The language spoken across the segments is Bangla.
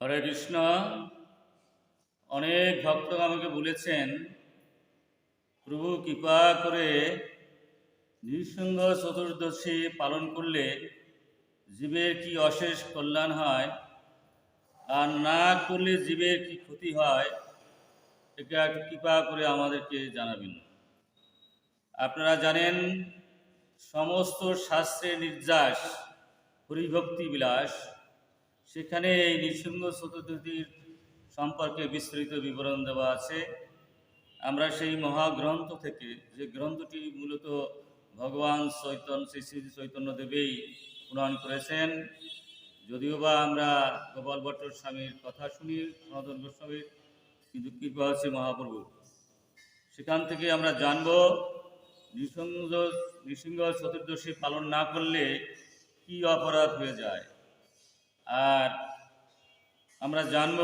হরে কৃষ্ণ। অনেক ভক্ত আমাকে বলেছেন, প্রভু, কৃপা করে নৃসিংহ চতুর্দশী পালন করলে জীবের কি অশেষ কল্যাণ হয়? আর না করলে জীবের কি ক্ষতি হয়? এটা কৃপা করে আমাদেরকে জানাবেন। আপনারা জানেন, সমস্ত শাস্ত্রের নির্যাস, হরিভক্তি বিলাস সেখানে এই নৃসিংহ চতুর্থীর সম্পর্কে বিস্তারিত বিবরণ দেওয়া আছে। আমরা সেই মহাগ্রন্থ থেকে, যে গ্রন্থটি মূলত ভগবান চৈতন্য, শ্রী শ্রী চৈতন্য দেবেই প্রণয়ন করেছেন, যদিও বা আমরা গোপাল ভট্টর স্বামীর কথা শুনি, সনাতন গোস্বামীর, কিন্তু কৃপা হচ্ছে মহাপ্রভু সেখান থেকে আমরা জানব, নৃসিংহ নৃসিংহ চতুর্দশী পালন না করলে কি অপরাধ হয়ে যায়? আর আমরা জানব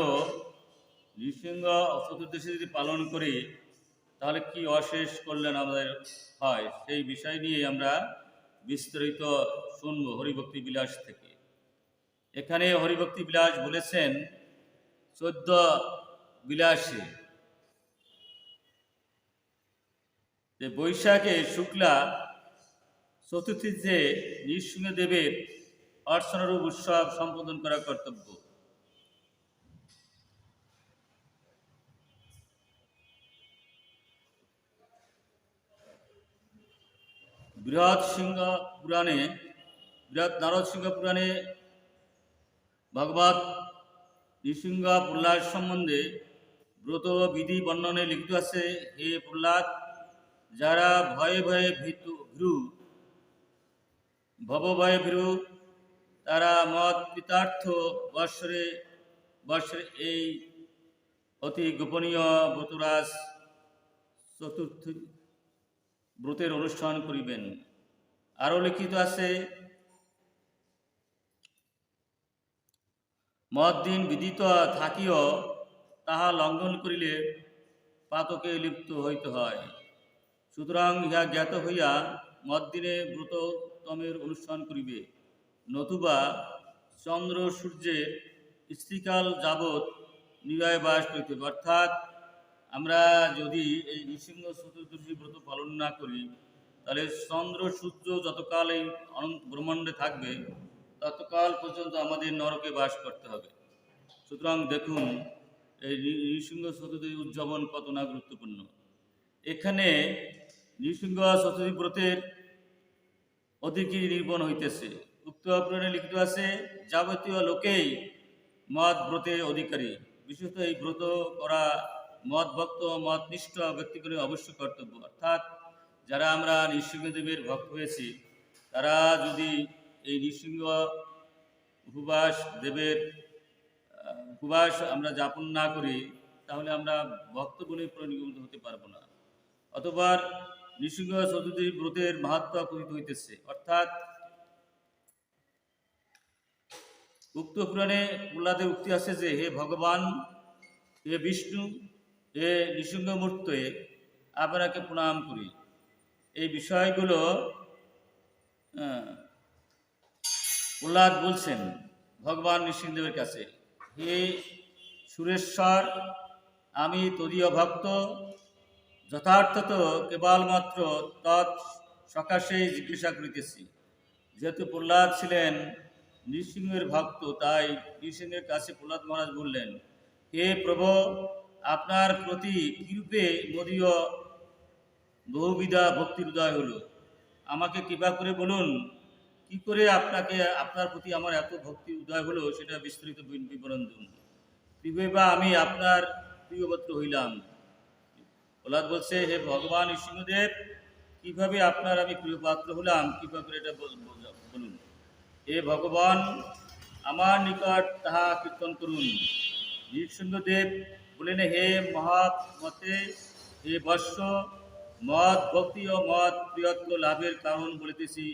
নৃসিংহ চতুর্দশী যদি পালন করি, তাহলে কি অশেষ কল্যাণ আমাদের হয়? সেই বিষয় নিয়ে আমরা বিস্তারিত শুনব হরিভক্তি বিলাস থেকে। এখানে হরিভক্তি বিলাস বলেছেন চোদ্দ বিলাসে। যে বৈশাখে শুক্লা চতুর্থী চতুর্থীতে নৃসিংহদেবের অর্চনারূপ উৎসব সম্বোধন করা কর্তব্য। বৃহৎ সিংহ পুরাণে, বৃহৎ নারদ সিংহ পুরাণে ভগবত নৃসিংহ প্রহ্লাদ সম্বন্ধে ব্রত বিধি বর্ণনে লিখিত আছে, হে প্রহ্লাদ, যারা ভয়ে ভয়ে ভীতু ভ্রু ভবভয়ে ভ্রু তারা মত পিতার্থ বৎসরে বৎসরে এই অতি গোপনীয় ব্রতরাজ চতুর্থ ব্রতের অনুষ্ঠান করিবেন। আরও লিখিত আছে মদ দিন বিদিত থাকিও, তাহা লঙ্ঘন করিলে পাতকে লিপ্ত হইতে হয়। সুতরাং ইহা জ্ঞাত হইয়া মদ্দিনে ব্রততমের অনুষ্ঠান করিবে। নতুবা চন্দ্র সূর্যের স্ত্রীকাল যাবৎ নিবায় বাস করিতে অর্থাৎ আমরা যদি এই নৃসিংহ চতুর্দশী ব্রত পালন না করি, তাহলে চন্দ্র সূর্য যতকাল এই অনন্ত ব্রহ্মাণ্ডে থাকবে, ততকাল পর্যন্ত আমাদের নরকে বাস করতে হবে। সুতরাং দেখুন, এই নৃসিংহ চতুর্দশী উদযাপন কত না গুরুত্বপূর্ণ। এখানে নৃসিংহ চতুর্থী ব্রতের অধিকী নির্বণ হইতেছে। উক্ত পুরাণে লিখিত আছে, যাবতীয় লোকেই মদ ব্রতের অধিকারী। বিশেষত এই ব্রত করা মদ ভক্ত মদ নিষ্ঠ ব্যক্তিগুলি অবশ্য কর্তব্য। অর্থাৎ যারা আমরা নৃসিংহদেবের ভক্ত হয়েছি, তারা যদি এই নৃসিংহ উপবাস দেবের উপবাস আমরা যাপন না করি, তাহলে আমরা ভক্ত ভক্তগুণে পরিণত হতে পারব না। অথবা নৃসিংহ চতুর্দশী ব্রতের মাহাত্ম কথিত হইতেছে। অর্থাৎ উক্ত পুরাণে প্রহ্লাদের উক্তি আছে যে, হে ভগবান, হে বিষ্ণু, হে নৃসিংহমূর্তে আপনাকে প্রণাম করি। এই বিষয়গুলো প্রহ্লাদ বলছেন ভগবান নৃসিংহদেবের কাছে, হে সুরেশ্বর, আমি তদীয় ভক্ত, যথার্থত কেবলমাত্র তৎ সকাশেই জিজ্ঞাসা করিতেছি। যেহেতু প্রহ্লাদ ছিলেন নৃসিংহের ভক্ত, তাই নৃসিংহের কাছে প্রহ্লাদ মহারাজ বললেন, হে প্রভু, আপনার প্রতি কৃপে মদীয় বহুবিধা ভক্তির উদয় হলো? আমাকে কৃপা করে বলুন, কি করে আপনাকে, আপনার প্রতি আমার এত ভক্তি উদয় হলো সেটা বিস্তৃত বি- বিবরণ দিন। বা আমি আপনার প্রিয়পত্র হইলাম। প্রহ্লাদ বলছে, হে ভগবান নৃসিংহদেব, কীভাবে আপনার আমি প্রিয়পাত্র হলাম? কৃপা করে এটা বল- বল- বলুন। হে ভগবান, আমার নিকট তাহা কীর্তন করুন। নৃসিংহদেব বলেন হে মহামতে হে বর্ষ মদ ভক্তি ও মদ প্রিয়ত্ব লাভের কারণ বলিতেছি।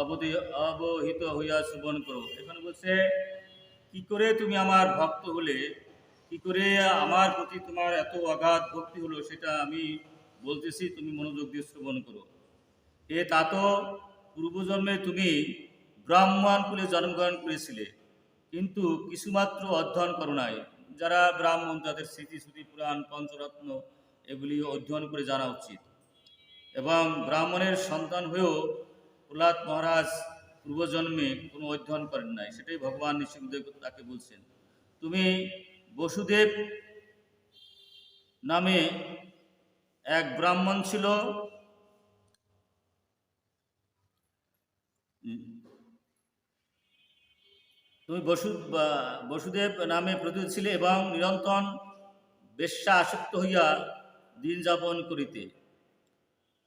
অবধি অবহিত হইয়া শ্রবণ করো। এখানে বলছে, কি করে তুমি আমার ভক্ত হলে? কি করে আমার প্রতি তোমার এত অগাধ ভক্তি হলো সেটা আমি বলতেছি, তুমি মনোযোগ দিয়ে শ্রবণ করো। এ তা তো পূর্বজন্মে তুমি ব্রাহ্মণ কুলে জন্মগ্রহণ করেছিলে। কিন্তু কিছুমাত্র অধ্যয়ন করো নাই। যারা ব্রাহ্মণ, তাদের স্মৃতিশ্রুতি পুরাণ, পঞ্চরত্ন, এগুলি অধ্যয়ন করে জানা উচিত। এবং ব্রাহ্মণের সন্তান হয়েও প্রহ্লাদ মহারাজ পূর্বজন্মে কোনো অধ্যয়ন করেন নাই। সেটাই ভগবান নৃসিংহদেব তাকে বলছেন, তুমি বসুদেব নামে এক ব্রাহ্মণ ছিল তুমি বসু বসুদেব নামে প্রতিষ্ঠিত ছিলে এবং নিরন্তর বেশ্যা আসক্ত হইয়া দিন যাপন করিতে।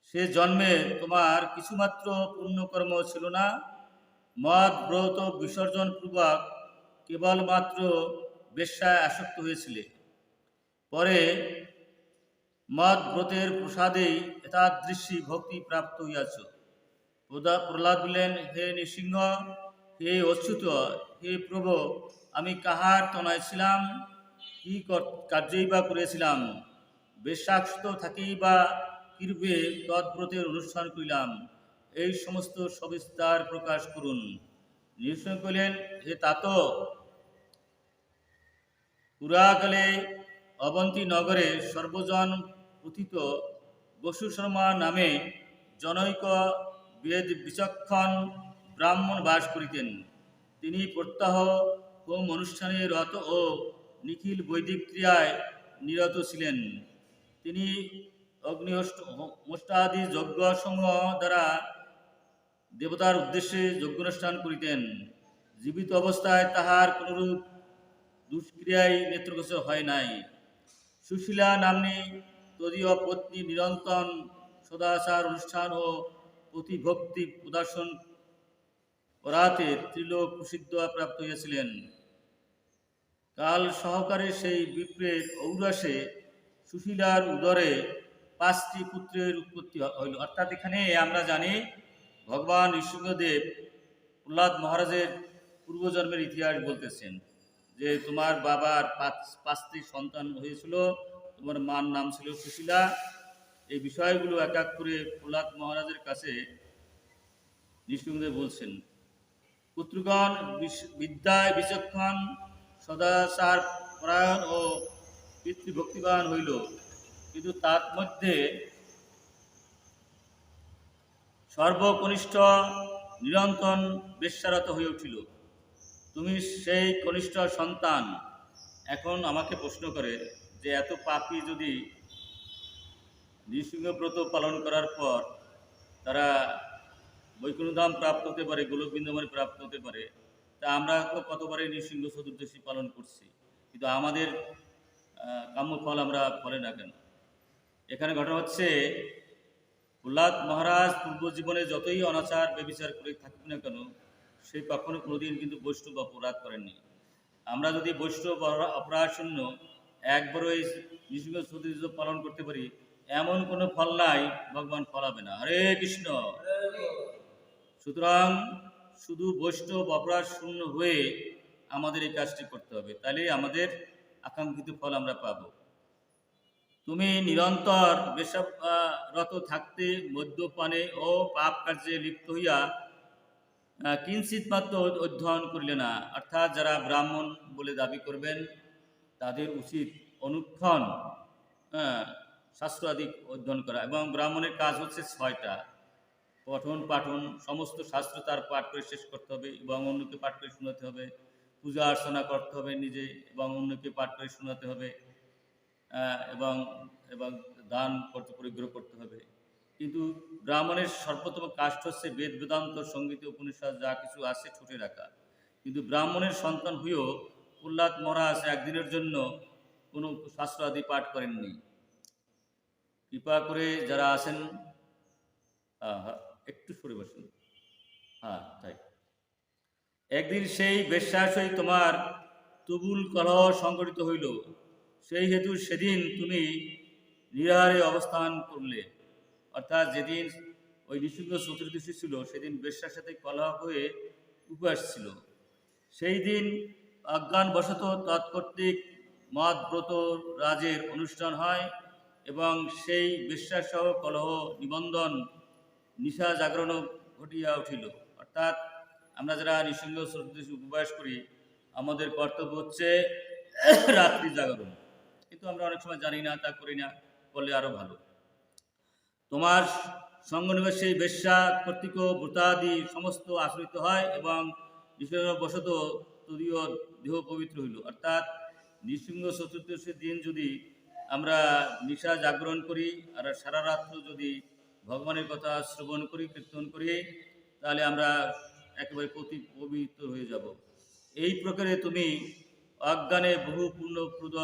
সে জন্মে তোমার কিছুমাত্র পুণ্যকর্ম ছিল না। মদ, ব্রত, বিসর্জন পূর্বক কেবলমাত্র বেশ্যায় আসক্ত হয়েছিলে। পরে মদ, ব্রতের প্রসাদেই এতাদৃশী ভক্তি প্রাপ্ত হইয়াছ। প্রহ্লাদ বললেন, হে নৃসিংহ, হে অচ্যুত হে প্রভু, আমি কাহার তনয় ছিলাম? কি কার্যই বা করেছিলাম বেশাক্ত থাকেই বা কীরূপে তৎব্রতের অনুষ্ঠান করিলাম? এই সমস্ত সবিস্তার প্রকাশ করুন। নৃসিংহ করিলেন হে তাত পুরাকালে অবন্তী নগরে সর্বজন প্রথিত বসু শর্মা নামে জনৈক বেদ বিচক্ষণ ব্রাহ্মণ বাস করিতেন। তিনি প্রত্যাহ হোম অনুষ্ঠানে রত ও নিখিল বৈদিক ক্রিয়ায় নিরত ছিলেন। তিনি অগ্নিষ্টাদি যজ্ঞসমূহ দ্বারা দেবতার উদ্দেশ্যে যজ্ঞানুষ্ঠান করিতেন। জীবিত অবস্থায় তাহার কোনরূপ দুষ্ক্রিয়ায় নেত্রগোচর হয় নাই। সুশীলা নাম্নী তদীয় পত্নী নিরন্তন সদাচার অনুষ্ঠান ও প্রতিভক্তি প্রদর্শন করাতে ত্রিলোক প্রসিদ্ধ প্রাপ্ত হইয়াছিলেন কাল সহকারে সেই বিপ্রের ঔরাসে সুশীলার উদরে পাঁচটি পুত্রের উৎপত্তি হইল। অর্থাৎ এখানে আমরা জানি, ভগবান নৃসিংহদেব প্রহ্লাদ মহারাজের পূর্বজন্মের ইতিহাস বলতেছেন যে, তোমার বাবার পাঁচ, পাঁচটি সন্তান হয়েছিল, তোমার মার নাম ছিল সুশীলা। এই বিষয়গুলো এক এক করে প্রহ্লাদ মহারাজের কাছে নৃসিংহদেব বলছেন। পুত্রগণ বিদ্যায় বিচক্ষণ, সদাচার পরায়ণ ও পিতৃভক্তিবান হইল। কিন্তু তার মধ্যে সর্বকনিষ্ঠ নিরন্তন বেশ্যারত হয়ে উঠিল। তুমি সেই কনিষ্ঠ সন্তান? এখন আমাকে প্রশ্ন করে যে, এত পাপী যদি নৃসিংহব্রত পালন করার পর তারা বৈকুণ্ঠধাম প্রাপ্ত হতে পারে গোলকবৃন্দাবনে প্রাপ্ত হতে পারে, তা আমরা তো কতবারই নৃসিংহ চতুর্দশী পালন করছি, কিন্তু আমাদের কাম্য ফল আমরা ফলে না কেন? এখানে ঘটনা হচ্ছে, প্রহ্লাদ মহারাজ পূর্ব জীবনে যতই অনাচার বেবিচার করে থাকুক না কেন, সে কখনো কোনোদিন কিন্তু বৈষ্ণব অপরাধ করেননি। আমরা যদি বৈষ্ণব অপরা- অপরাধ শূন্য একবারও এই নৃসিংহ চতুর্দশী পালন করতে পারি, এমন কোনো ফল নাই, ভগবান ফলাবে না। হরে কৃষ্ণ! সুতরাং শুধু বৈষ্ণব অপরাধ শূন্য হয়ে আমাদের এই কাজটি করতে হবে, তাহলে আমাদের আকাঙ্ক্ষিত ফল আমরা পাব। তুমি নিরন্তর বেশরত থাকতে মদ্যপানে ও পাপ কার্যে লিপ্ত হইয়া কিঞ্চিত মাত্র অধ্যয়ন করিলে না, অর্থাৎ যারা ব্রাহ্মণ বলে দাবি করবেন, তাদের উচিত অনুক্ষণ শাস্ত্র আদি অধ্যয়ন করা। এবং ব্রাহ্মণের কাজ হচ্ছে ছয়টা। পঠন, পাঠন, সমস্ত শাস্ত্র তার পাঠ করে শেষ করতে হবে, এবং অন্যকে পাঠ করে শোনাতে হবে, পূজা অর্চনা করতে হবে নিজে, এবং অন্যকে পাঠ করে শোনাতে হবে এবং এবং দান করতে, পরিগ্রহ করতে হবে। কিন্তু ব্রাহ্মণের সর্বোত্তম কাষ্ট হচ্ছে বেদ, বেদান্ত, সংগীত, উপনিষদ, যা কিছু আছে ছুটে রাখা। কিন্তু ব্রাহ্মণের সন্তান হয়েও প্রহ্লাদ মহারাজ একদিনের জন্য কোনো শাস্ত্র আদি পাঠ করেননি। কৃপা করে যারা আছেন একটু সরে বসুন। হ্যাঁ তাই। একদিন সেই বেশ্যাশই তোমার তুবুল কলহ সংঘটিত হইল। সেই হেতু সেদিন তুমি নিরাহারে অবস্থান করলে। অর্থাৎ যেদিন ওই নিষিদ্ধ চতুর্দশী ছিল, সেদিন বেশ্যার সাথে কলহ হয়ে উপবাস ছিল। সেই দিন অজ্ঞানবশত তৎকর্তৃক মদ ব্রত রাজের অনুষ্ঠান হয় এবং সেই বিশ্বাসসহ কলহ নিবন্ধন নিশা জাগরণ ঘটিয়া উঠিল। অর্থাৎ আমরা যারা চতুর্দশী উপবাস করি, আমাদের কর্তব্য হচ্ছে রাত্রি জাগরণ। কিন্তু আমরা অনেক সময় জানি না, তা করি না, করলে আরও ভালো। তোমার সঙ্গনিবেশে বেশ্যা কর্তৃক ভূতাদি সমস্ত আশ্রিত হয় এবং বশত তদীয় দেহ পবিত্র হইল। অর্থাৎ নৃসিংহ চতুর্দশীর দিন যদি আমরা নিশা জাগরণ করি, আর সারা রাত্র যদি ভগবানের কথা শ্রবণ করি, কীর্তন করি, তাহলে আমরা একেবারে প্রতি পবিত্র হয়ে যাব। এই প্রকারে তুমি অজ্ঞানে বহু পূর্ণপ্রদ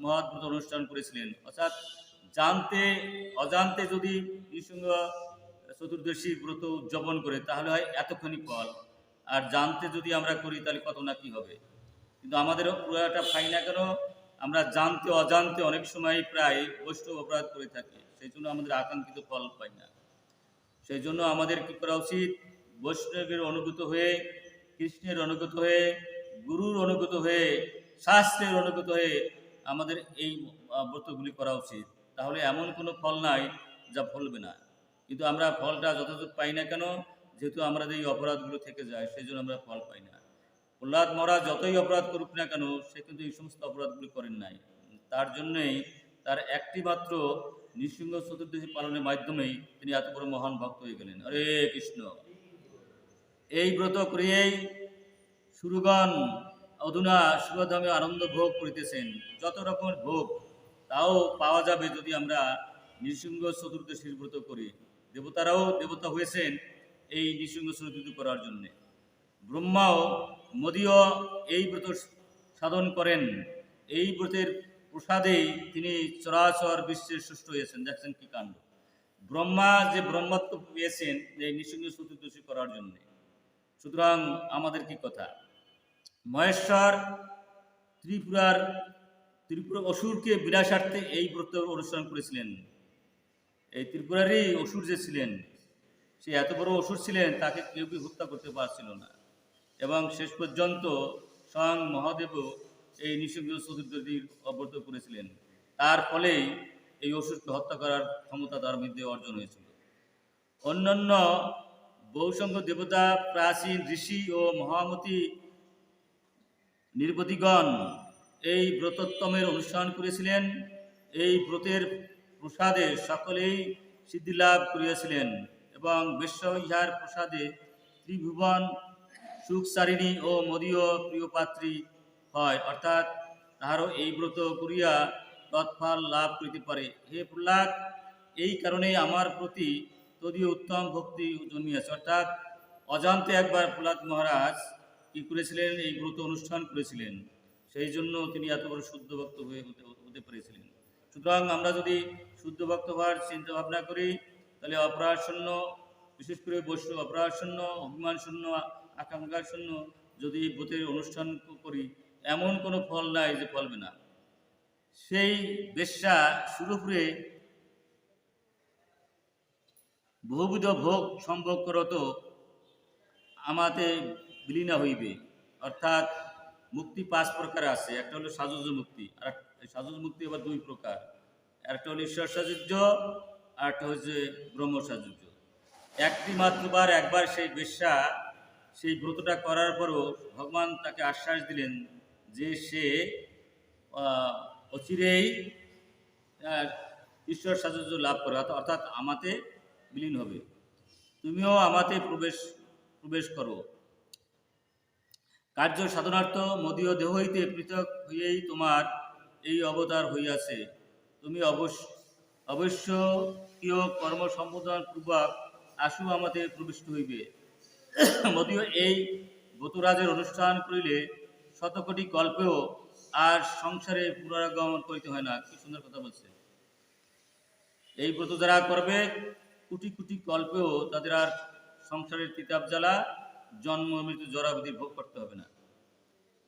মহৎব্রত অনুষ্ঠান করেছিলেন। অর্থাৎ জানতে, অজান্তে যদি নৃসিংহ চতুর্দশী ব্রত উদযাপন করে, তাহলে হয় এতক্ষণই ফল। আর জানতে যদি আমরা করি, তাহলে কত না কি হবে? কিন্তু আমাদের পুরোটা পাই না কেন, আমরা জানতে, অজান্তে অনেক সময় প্রায় বৈষ্ণব অপরাধ করে থাকি। সেই জন্য আমাদের আকাঙ্ক্ষিত ফল পাই না। সেই জন্য আমাদের কি করা উচিত? বৈষ্ণবের অনুগত হয়ে, কৃষ্ণের অনুগত হয়ে, গুরুর অনুগত হয়ে, শাস্ত্রের অনুগত হয়ে আমাদের এই ব্রতগুলি করা উচিত। তাহলে এমন কোনো ফল নাই যা ফলবে না। কিন্তু আমরা ফলটা যথাযথ পাই না কেন? যেহেতু আমাদের এই অপরাধগুলো থেকে যায়, সেই জন্য আমরা ফল পাই না। প্রহ্লাদ মহারাজ যতই অপরাধ করুক না কেন, সে কিন্তু এই সমস্ত অপরাধগুলি করেন নাই। তার জন্যই তার একটি মাত্র নৃসিংহ চতুর্দশী পালনের মাধ্যমেই তিনি এত বড় মহান ভক্ত হয়ে গেলেন। হরে কৃষ্ণ। এই ব্রত করিয়েই সুরগণ অধুনা সুরধামে আনন্দ ভোগ করিতেছেন। যত রকমের ভোগ, তাও পাওয়া যাবে যদি আমরা নৃসিংহ চতুর্দশীর ব্রত করি। দেবতারাও দেবতা হয়েছেন এই নৃসিংহ চতুর্দশী করার জন্যে। ব্রহ্মাও মোদীয় এই ব্রত সাধন করেন। এই ব্রতের প্রসাদেই তিনি চরাচর বিশ্বের সৃষ্ট হয়েছেন। দেখছেন কি কাণ্ড। ব্রহ্মা যে ব্রহ্মত্ব পেয়েছেন, এই নৃসিংহ চতুর্দশী করার জন্যে। সুতরাং আমাদের কি কথা? মহেশ্বর ত্রিপুরার, ত্রিপুরা অসুরকে বিনাশার্থে এই ব্রত অনুষ্ঠান করেছিলেন। এই ত্রিপুরারই অসুর যে ছিলেন, সে এত বড় অসুর ছিলেন, তাকে কেউ হত্যা করতে পারছিল না। এবং শেষ পর্যন্ত স্বয়ং মহাদেবও এই নিষিদ্ধ চতুর্দশীর অব্রত করেছিলেন। তার ফলেই এই অসুরকে হত্যা করার ক্ষমতা তার মধ্যে অর্জন হয়েছিল। অন্যান্য বহুসংখ্য দেবতা, প্রাচীন ঋষি ও মহামতি নির্বধিগণ এই ব্রতোত্তমের অনুষ্ঠান করেছিলেন। এই ব্রতের প্রসাদে সকলেই সিদ্ধিলাভ করিয়াছিলেন এবং বিশ্ব ইহার প্রসাদে ত্রিভুবন সুখসারিণী ও মদীয় প্রিয়পাত্রী হয়, অর্থাৎ তাহারও এই ব্রত করিয়া তৎফল লাভ করিতে পারে। হে প্রহ্লাদ, এই কারণে আমার প্রতি তদীয় উত্তম ভক্তি জন্মিয়াছে। অর্থাৎ অজান্তে একবার প্রহ্লাদ মহারাজ কি করেছিলেন? এই ব্রত অনুষ্ঠান করেছিলেন। সেই জন্য তিনি এত বড় শুদ্ধ ভক্ত হয়ে হতে পেরেছিলেন। সুতরাং আমরা যদি শুদ্ধ ভক্ত হওয়ার চিন্তা ভাবনা করি, তাহলে অপরাধ শূন্য বিশেষ করে বৈষ্ণব অপরাধ শূন্য অভিমান শূন্য আকাঙ্ক্ষা শূন্য যদি ব্রতের অনুষ্ঠান করি এমন কোনো ফল নাই যে ফলবে না। সেই বেশ্যা সুরপুরে বহুবিধ ভোগ সম্ভব করত আমাতে বিলীনা হইবে। অর্থাৎ মুক্তি পাঁচ প্রকার আছে। একটা হলো সাজুজ মুক্তি, আর সাজুজ মুক্তি আবার দুই প্রকার। একটা হলো ঈশ্বর সাজুজ্য, আর একটা হচ্ছে ব্রহ্ম সাজুজ্য। একটি মাত্রবার একবার সেই বেশ্যা, সেই ব্রতটা করার পরও ভগবান তাকে আশ্বাস দিলেন যে সে অচিরেই ঈশ্বর সাজুজ্য লাভ করে অর্থাৎ- আমাতে বিলীন হবে। তুমিও আমাতে প্রবেশ প্রবেশ করো। কার্য সাধনার্থ মদীয় দেহ হইতে পৃথক হইয়েই তোমার এই অবতার হইয়াছে। তুমি অবশ্য অবশ্য কিয় কর্ম সম্বোধন পূর্বক আশু আমাতে প্রবিষ্ট হইবে। মদীয় এই বতুরাজের অনুষ্ঠান করিলে শতকোটি কল্পেও আর সংসারে পুনরাগমন করিতে হয় না। কি সুন্দর কথা বলছে। এই ব্রত যারা করবে, কোটি কোটি কল্পেও তাদের আর সংসারের তিতাব জ্বালা, জন্ম মৃত্যু জরাবধি ভোগ করতে হবে না।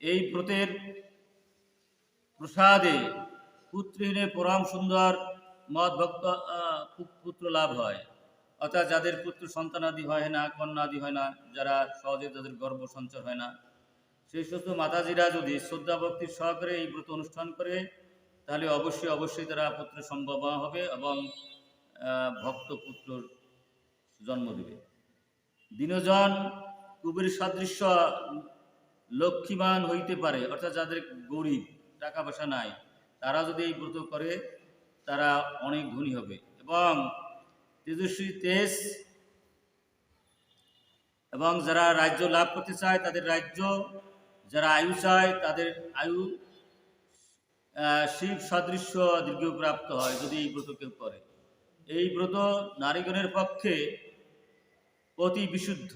এই ব্রতের প্রসাদে পুত্রহীনে পরম সুন্দর মদ ভক্ত পুত্র লাভ হয়। অর্থাৎ যাদের পুত্র সন্তানাদি হয় না, কন্যাদি হয় না, যারা সহজে তাদের গর্ভ সঞ্চার হয় না সেই সমস্ত মাতাজিরা যদি শ্রদ্ধা ভক্তির সহকারে এই ব্রত অনুষ্ঠান করে, তাহলে অবশ্যই অবশ্যই তারা পুত্র সম্ভব হবে এবং ভক্ত পুত্র জন্ম দেবে। দিনজন কুবের সাদৃশ্য লক্ষ্মীবান হইতে পারে, অর্থাৎ যাদের গরিব, টাকা পয়সা নাই, তারা যদি এই ব্রত করে, তারা অনেক ধনী হবে। এবং তেজস্বী তেজ এবং যারা রাজ্য লাভ করতে চায়, তাদের রাজ্য যারা আয়ু চায় তাদের আয়ু শিব সদৃশ্য দীর্ঘ প্রাপ্ত হয় যদি এই ব্রত কেউ করে। এই ব্রত নারীগণের পক্ষে অতি বিশুদ্ধ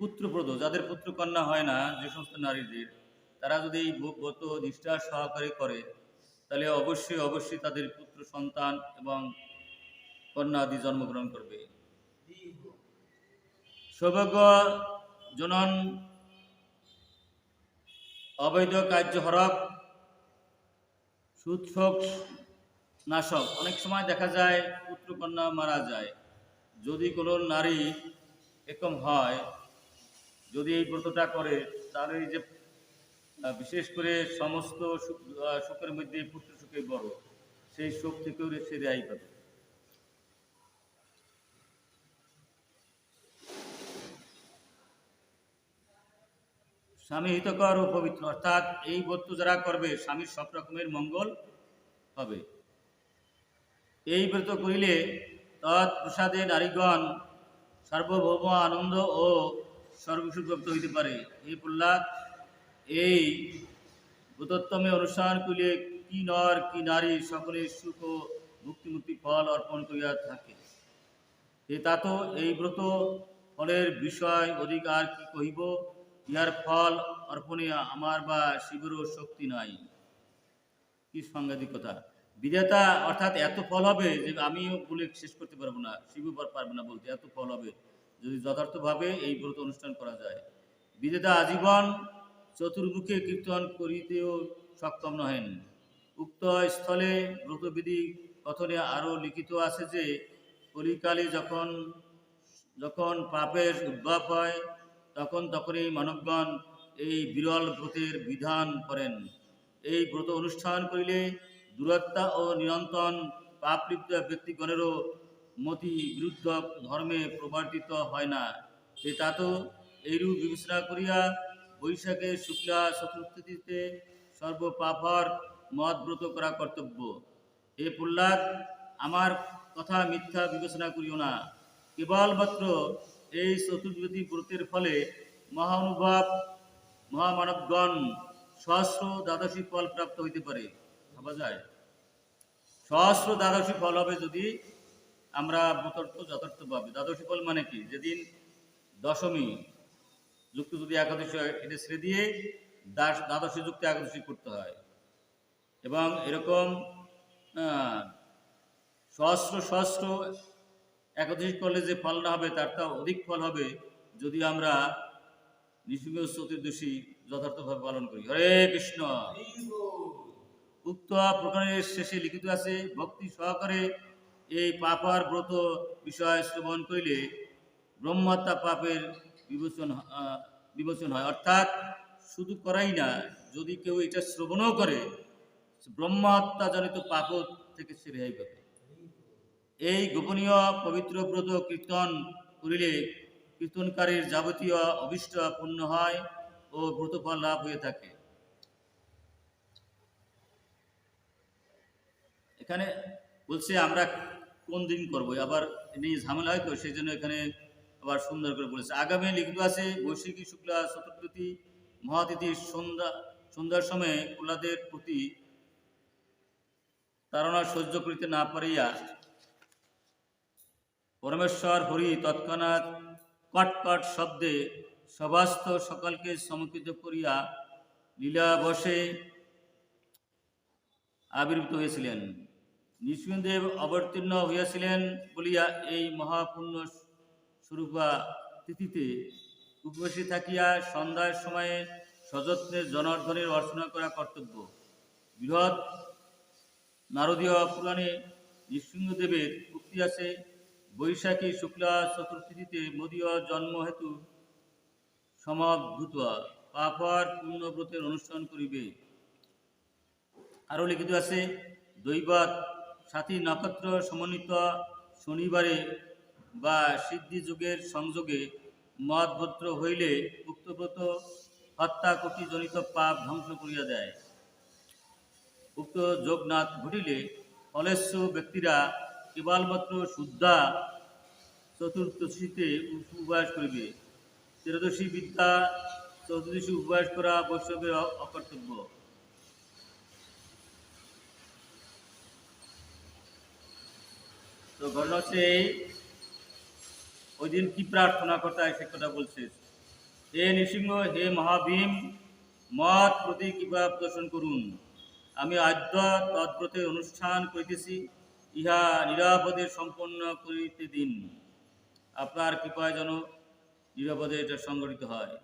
পুত্রপ্রদ যাদের পুত্রকন্যা হয় না, যে সমস্ত নারীদের, তারা যদি এই ব্রত নিষ্ঠা সহকারে করে, তাহলে অবশ্যই অবশ্যই তাদের পুত্র, সন্তান এবং কন্যা আদি জন্মগ্রহণ করবে। সৌভাগ্য জনন অবৈধ কার্য হরক সুৎসক নাশক। অনেক সময় দেখা যায় পুত্রকন্যা মারা যায়। যদি কোনো নারী এরকম হয়, যদি এই ব্রতটা করে তাহলে এই যে বিশেষ করে সমস্ত সুখের মধ্যে পুত্র সুখে বড়। সেই সুখ থেকেও সে রেহাই পাবে। স্বামী হিতকর ও পবিত্র। অর্থাৎ এই ব্রত যারা করবে, স্বামীর সব রকমের মঙ্গল হবে। এই ব্রত করিলে তৎ প্রসাদে নারীগণ সার্বভৌম আনন্দ ও সর্বসুপ্রাপ্ত হইতে পারে। এই প্রহ্লাদ, এই ব্রতোত্তমে অনুষ্ঠান করিলে কি নর, কি নারী সকলে সুখ ও মুক্তিমুক্তি ফল অর্পণ করিয়া থাকে। এ তাত, এই ব্রত ফলের বিষয় অধিকার কি কহিব? ইহার ফল অর্পণে আমার বা শিবেরও শক্তি নাই। কি সাংঘাতিকতা। বিধাতা অর্থাৎ এত ফল হবে যে আমিও বলে শেষ করতে পারব না পার- পারবে না বলতে। এত ফল হবে যদি যথার্থভাবে এই ব্রত অনুষ্ঠান করা যায়। বিধাতা আজীবন চতুর্মুখে কীর্তন করিতেও সক্ষম নহেন। উক্ত স্থলে ব্রতবিধি কথনে আরও লিখিত আছে যে, কলিকালে যখন যখন পাপের উদ্ভব হয় তখন তখনই মানবগণ এই বিরল ব্রতের বিধান করেন। এই ব্রত অনুষ্ঠান করিলে দূরত্বা ও নিরন্তন পাপলিপ্ত ব্যক্তিগণেরও মতি বিরুদ্ধ ধর্মে প্রবর্তিত হয় না। সে তাত এইরূপ বিবেচনা করিয়া বৈশাখে শুক্লা চতুর্থীতে সর্বপাপর মত ব্রত করা কর্তব্য। হে প্রহ্লাদ, আমার কথা মিথ্যা বিবেচনা করিও না। কেবলমাত্র এই চতুর্বেদী ব্রতের ফলে মহানুভব, মহামানবগণ সহস্র দ্বাদশী ফল প্রাপ্ত হইতে পারে। ভাবা যায়। সহস্র দ্বাদশী ফল হবে যদি আমরা যথার্থ যথার্থভাবে দ্বাদশী ফল মানে কি? যেদিন দশমী যুক্ত যদি একাদশী হয়, এটা ছেড়ে দিয়ে দাস দ্বাদশী যুক্ত একাদশী করতে হয়। এবং এরকম সহস্র সহস্র একাদশী করলে যে ফল না হবে, তার তা অধিক ফল হবে, যদি আমরা নৃসিংহ চতুর্দশী যথার্থভাবে পালন করি। হরে কৃষ্ণ। উক্ত প্রকারের শেষে লিখিত আছে, ভক্তি সহকারে এই পাপার ব্রত বিষয় শ্রবণ করিলে ব্রহ্মহত্যা পাপের বিবেচন বিবেচন হয়। অর্থাৎ শুধু করাই না, যদি কেউ এটা শ্রবণও করে ব্রহ্মহত্যা জনিত পাপ থেকে সে রেহাই পাবে। এই গোপনীয় পবিত্র ব্রত কীর্তন করিলে কীর্তনকারীর যাবতীয় অভিষ্ট পূর্ণ হয় ও ব্রতফল লাভ হয়ে থাকে। এখানে বলছে, আমরা কোন দিন করব? আবার নিয়ে ঝামেলা হয় তো সেই জন্য এখানে আবার সুন্দর করে বলেছে, আগামী লিখিত আছে বৈশাখী শুক্লা, চতুর্থী, মহাতিথি, সন্ধ্যা, সন্ধ্যার সময় প্রহ্লাদের প্রতি তারা সহ্য করিতে না পারিয়া পরমেশ্বর হরি তৎক্ষণাৎ কটকট শব্দে সভাস্থ সকলকে সমকিত করিয়া লীলা বসে আবির্ভূত হয়েছিলেন নৃসিংহদেব অবতীর্ণ হইয়াছিলেন বলিয়া এই মহাপুণ্য স্বরূপা তিথিতে উপবাসী থাকিয়া সন্ধ্যার সময়ে সযত্নে জনার্দনের অর্চনা করা কর্তব্য। বৃহৎ নারদীয় পুরাণে নৃসিংহদেবের উক্তি আছে। বৈশাখী শুক্লা চতুর্থীতে মদীয় জন্ম হেতু সমাভূত পাপর পূর্ণব্রতের অনুষ্ঠান করিবে। আরও লিখিত আছে দৈবত সাথী নক্ষত্র সমন্বিত শনিবারে বা সিদ্ধি যুগের সংযোগে মতভদ্র হইলে উক্ত ব্রত হত্যা কোটি জনিত পাপ ধ্বংস করিয়া দেয়। উক্ত যোগনাথ ঘটিলে ফলেস্য ব্যক্তিরা কেবলমাত্র শুদ্ধা চতুর্দশীতে উপবাস করিবে। ত্রয়োদশী বিদ্যা চতুর্দশী উপবাস করা বৈষ্ণবের অকর্তব্য। তো ঘটনা হচ্ছে ওই দিন কি প্রার্থনা করতে হয় সে কথা বলছে। হে নৃসিংহ, হে মহাভীম মত প্রতি কৃপা প্রদর্শন করুন। আমি আদ্য তদ্ব্রতের অনুষ্ঠান করিতেছি। ইহা নিরাপদে সম্পন্ন করিতে দিন। আপনার কৃপায় যেন নিরাপদে এটা সংগঠিত হয়।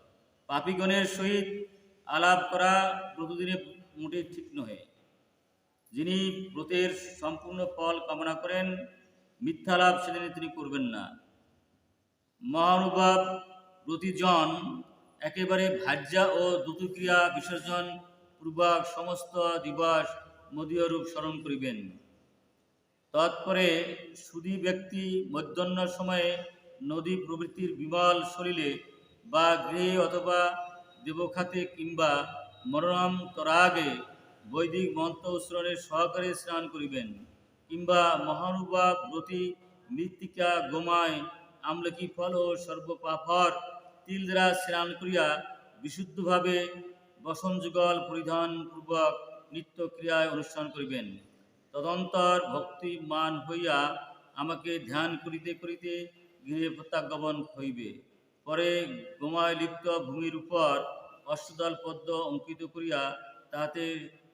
পাপিগণের সহিত আলাপ করা প্রতিদিনে মোটেই ঠিক নহে যিনি ব্রতের সম্পূর্ণ ফল কামনা করেন, মিথ্যা লাভ সেদিনে তিনি করবেন না। মহানুভব প্রতিজন, একেবারে ভাজ্যা ও দুতুক্রিয়া বিসর্জন, পূর্বক সমস্ত দিবস মদীয় রূপ স্মরণ করিবেন। তৎপরে সুদী ব্যক্তি মধ্যাহ্ন সময়ে নদী প্রভৃতির বিমল শরীরে বা গৃহে অথবা দেবখাতে কিংবা মনোরম তরাগে বৈদিক মন্ত্র উচ্চারণের সহকারে স্নান করিবেন কিংবা মহানুভব ব্রতী মৃত্তিকা গোমায় আমলকি ফল ও সর্বপাফর তিল দ্বারা স্নান করিয়া বিশুদ্ধভাবে বসন যুগল পরিধান পূর্বক নিত্য ক্রিয়ায় অনুষ্ঠান করিবেন। তদন্তর ভক্তিমান হইয়া আমাকে ধ্যান করিতে করিতে গৃহে প্রত্যাগমন হইবে। পরে গোমায় লিপ্ত ভূমির উপর অষ্টদল পদ্ম অঙ্কিত করিয়া তাহাতে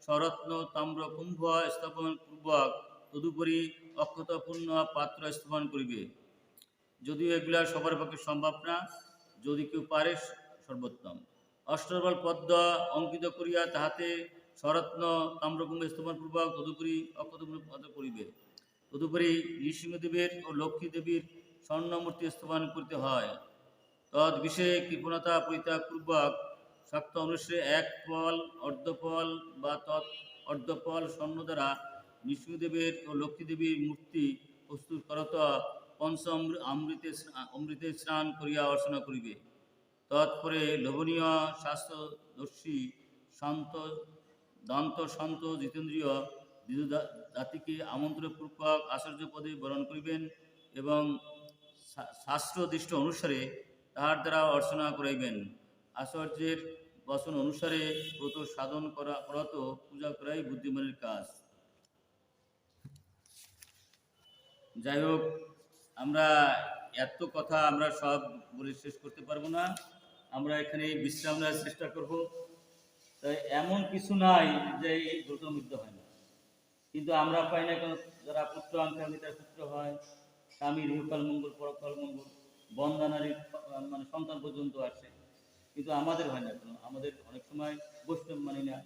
স্বরত্ন, তাম্র, কুম্ভ স্থাপন পূর্বক তদুপরি অক্ষতপূর্ণ পাত্র স্থাপন করিবে। যদিও এগুলা সবার পক্ষে সম্ভব না, যদি কেউ পারে সর্বোত্তম। অষ্টবল পদ্ম অঙ্কিত করিয়া তাহাতে স্বরত্ন তাম্রকুম্ভ স্থাপনপূর্বক তদুপরি অক্ষতপূর্ণ পদ করিবে তদুপরি নৃসিংহদেবের ও লক্ষ্মী দেবীর স্বর্ণমূর্তি স্থাপন করিতে হয়। তদ বিষয়ে কৃপণতা পরিত্যাগ পূর্বক শক্ত অনুসারে এক ফল অর্ধফল বা তৎ অর্ধফল স্বর্ণ দ্বারা নৃসিংহদেবের ও লক্ষ্মীদেবীর মূর্তি প্রস্তুত করত পঞ্চ অমৃ- অমৃতে অমৃতে স্নান করিয়া অর্চনা করিবে। তৎপরে লোভনীয় স্বাস্থ্যদর্শী শান্ত দন্ত, সন্ত, জিতেন্দ্রীয় দ্বিজ দা- জাতিকে আমন্ত্রণপূর্বক আচার্য পদে বরণ করিবেন এবং শাস্ত্রদৃষ্ট অনুসারে তাহার দ্বারা অর্চনা করাইবেন। আচার্যের বচন অনুসারে ব্রত সাধন করা করত পূজা করাই বুদ্ধিমানের কাজ। যাই হোক, আমরা এত কথা আমরা সব বলে শেষ করতে পারব না। আমরা এখানে বিশ্রাম নেওয়ার চেষ্টা করব। এমন কিছু নাই যে এই ব্রত মৃত্যু হয় না। কিন্তু আমরা পাই না কেন, যারা পুত্র আঙ্কামি তার পুত্র হয় স্বামীর ইহকাল মঙ্গল, পরকাল মঙ্গল বন্দানারীর মানে সন্তান পর্যন্ত আসে কিন্তু আমাদের হয় না কেন, আমাদের অনেক সময় বৈষ্ণব মানি না,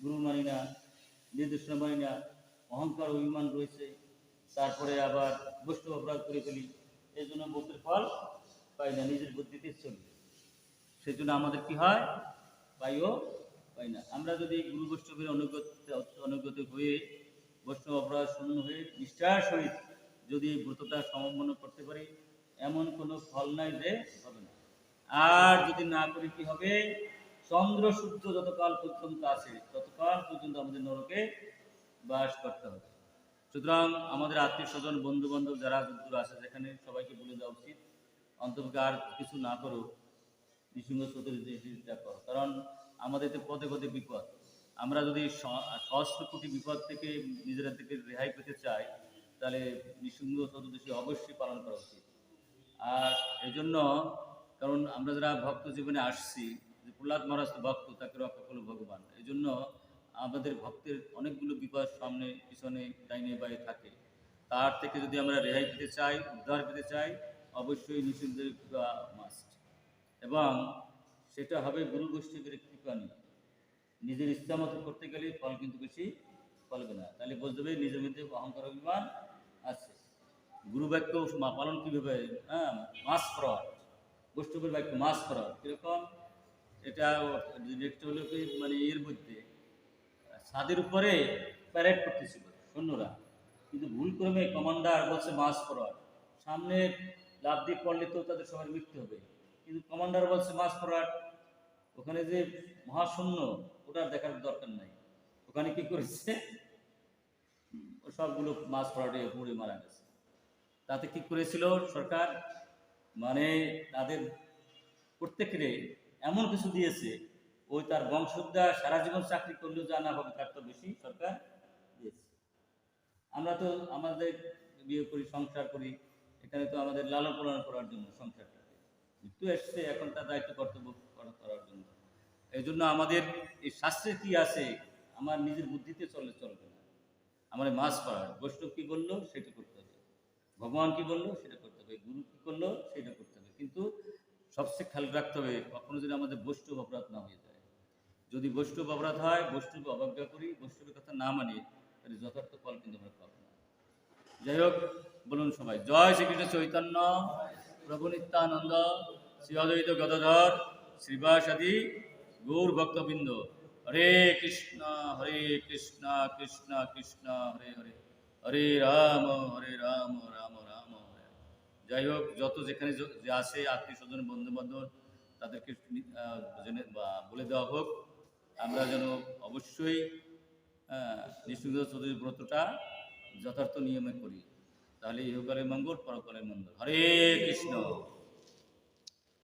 গুরু মানি না, নির্দেশনা মানি না, অহংকার অভিমান রয়েছে। তারপরে আবার বৈষ্ণব অপরাধ করে ফেলি এই জন্য বুদ্ধের ফল পাই না, নিজের বুদ্ধিতে চলি। সেই জন্য আমাদের কি হয়? পাইও, পাই না। আমরা যদি গুরু বৈষ্ণবের অনুগত অনুগত হয়ে বৈষ্ণব অপরাধ শূন্য হয়ে নিষ্ঠার সহিত যদি এই ব্রতটা সমন্বয় করতে পারি, এমন কোনো ফল নাই যে হবে না। আর যদি না করি কি হবে? চন্দ্র সূর্য যতকাল পর্যন্ত আছে, ততকাল পর্যন্ত আমাদের নরকে বাস করতে হবে। সুতরাং আমাদের আত্মীয় স্বজন বন্ধু বান্ধব যারা দূর আছে সেখানে সবাইকে বলে দেওয়া উচিত অন্তর্কে আর কিছু না করো নৃসিংহ চতুর্দশীটা করো কারণ আমাদের তো পদে পদে বিপদ। আমরা যদি সহস্র কোটি বিপদ থেকে নিজেরা থেকে রেহাই পেতে চাই, তাহলে নৃসিংহ চতুর্দশী অবশ্যই পালন করা উচিত। আর এই জন্য কারণ আমরা যারা ভক্ত জীবনে আসছি, যে প্রহ্লাদ মহারাজ ভক্ত, তাকে রক্ষা করল ভগবান। এই জন্য আমাদের ভক্তের অনেকগুলো বিপদ সামনে, পিছনে, ডাইনে বাইরে থাকে। তার থেকে যদি আমরা রেহাই পেতে চাই, উদ্ধার পেতে চাই, অবশ্যই কৃপা মাস্ট এবং সেটা হবে গুরু গোষ্ঠীদের কৃপা নিয়ে। নিজের ইচ্ছা মতো করতে গেলে ফল কিন্তু বেশি ফলবে না। তাহলে বুঝতে হবে নিজের মধ্যে অহংকার, অভিমান আছে। গুরু বাক্য পালন কীভাবে? হ্যাঁ মাস ফ্রড বৈষ্ণবের বাক্য মাস ফ্রড কীরকম? এটা একটা হলো কি মানে এর মধ্যে, ছাদের উপরে প্যারেড করতেছিল সৈন্যরা। কিন্তু ভুল ক্রমে কমান্ডার বলছে মাস ফরওয়ার্ড সামনে লাভ দিয়ে পড়লে তো তাদের সবার মৃত্যু হবে। কিন্তু কমান্ডার বলছে মাস ফরওয়ার্ড ওখানে যে মহাশূন্য, ওটার দেখার দরকার নাই। ওখানে কি করেছে? সবগুলো মাছ ফরাটে পুড়ে মারা গেছে। তাতে কি করেছিল সরকার? মানে তাদের প্রত্যেকেরে এমন কিছু দিয়েছে, ওই তার বংশোদ্ধার সারা জীবন চাকরি করলেও যা না হবে তার তো বেশি সরকার দিয়েছে। আমরা তো আমাদের বিয়ে করি, সংসার করি, এখানে তো আমাদের লালন পালন করার জন্য সংসারটাকে মৃত্যু এসছে, এখন তার দায়িত্ব কর্তব্য করা- করার জন্য। এই জন্য আমাদের এই শাস্ত্রে কি আছে? আমার নিজের বুদ্ধিতে চলে চলবে না। আমার মাছ করার বৈষ্ণব কি বলল? সেটা করতে হবে। ভগবান কি বলল? সেটা করতে হবে। গুরু কি করল? সেটা করতে হবে। কিন্তু সবচেয়ে খেয়াল রাখতে হবে, কখনো যদি আমাদের বৈষ্ণব অপরাধ না হয়ে যায়। যদি বৈষ্ণব অপরাধ হয় বৈষ্ণব অবজ্ঞা করি, বৈষ্ণবের কথা না মানি, তাহলে যথার্থ ফল কিন্তু আমরা পাবো না। যাই হোক, বলুন সবাই। জয় শ্রীকৃষ্ণ চৈতন্য। প্রভু নিত্যানন্দ গদাধর, শ্রীবাসাদি, গৌর ভক্তবৃন্দ। হরে কৃষ্ণ হরে কৃষ্ণ কৃষ্ণ কৃষ্ণ, হরে হরে। হরে রাম হরে রাম রাম রাম, হরে। যাই হোক, যত যেখানে আছে আত্মীয় স্বজন বন্ধু বান্ধব তাদেরকে বলে দেওয়া হোক। আমরা যেন অবশ্যই নিঃসিংহ চৌধুরীর ব্রতটা যথার্থ নিয়মে করি। তাহলে ইহকালে মঙ্গল পরকালে মঙ্গল। হরে কৃষ্ণ।